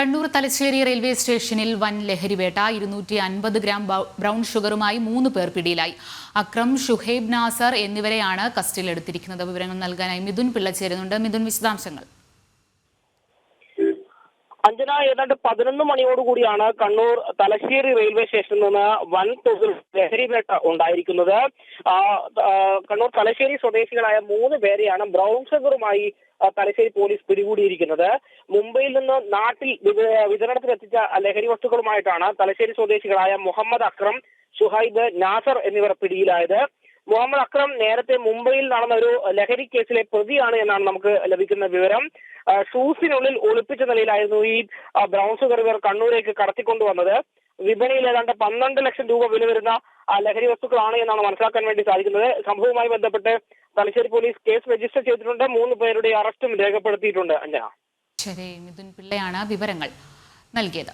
Kannur Thalassery railway സ്റ്റേഷനിൽ വൻ ലഹരിവേട്ട ഇരുന്നൂറ്റി അൻപത് ഗ്രാം ബ്രൗൺ ഷുഗറുമായി മൂന്ന് പേർ പിടിയിലായി. അക്രം ഷുഹൈബ് നാസർ എന്നിവരെയാണ് കസ്റ്റഡിയിലെടുത്തിരിക്കുന്നത്. വിവരങ്ങൾ നൽകാനായി മിഥുൻ പിള്ള ചേരുന്നുണ്ട്. മിഥുൻ വിശദാംശങ്ങൾ. അഞ്ജന ഏതാണ്ട് പതിനൊന്ന് മണിയോടുകൂടിയാണ് കണ്ണൂർ തലശ്ശേരി റെയിൽവേ സ്റ്റേഷനിൽ നിന്ന് വൻ തോതിൽ ലഹരി വേട്ട ഉണ്ടായിരിക്കുന്നത് കണ്ണൂർ തലശ്ശേരി സ്വദേശികളായ മൂന്ന് പേരെയാണ് ബ്രൗൺ ഷുഗറുമായി തലശ്ശേരി പോലീസ് പിടികൂടിയിരിക്കുന്നത്. മുംബൈയിൽ നിന്ന് നാട്ടിൽ വിതരണത്തിലെത്തിച്ച ലഹരി വസ്തുക്കളുമായിട്ടാണ് തലശ്ശേരി സ്വദേശികളായ മുഹമ്മദ് അക്രം ഷുഹൈബ് നാസർ എന്നിവർ പിടിയിലായത്. മുഹമ്മദ് അക്രം നേരത്തെ മുംബൈയിൽ നടന്ന ഒരു ലഹരി കേസിലെ പ്രതിയാണ് എന്നാണ് നമുക്ക് ലഭിക്കുന്ന വിവരം. ഷൂസിനുള്ളിൽ ഒളിപ്പിച്ച നിലയിലായിരുന്നു ഈ ബ്രൗൺ ഷുഗർ ഇവർ കണ്ണൂരേക്ക് കടത്തിക്കൊണ്ടുവന്നത്. വിപണിയിൽ ഏതാണ്ട് പന്ത്രണ്ട് ലക്ഷം രൂപ വില വരുന്ന ലഹരി വസ്തുക്കളാണ് എന്നാണ് മനസ്സിലാക്കാൻ വേണ്ടി സാധിക്കുന്നത്. സംഭവവുമായി ബന്ധപ്പെട്ട് തലശ്ശേരി പോലീസ് കേസ് രജിസ്റ്റർ ചെയ്തിട്ടുണ്ട്. മൂന്ന് പേരുടെ അറസ്റ്റും രേഖപ്പെടുത്തിയിട്ടുണ്ട്. അഞ്ജന. ശരി മിഥുൻ പിള്ളയാണ് വിവരങ്ങൾ നൽകിയത്.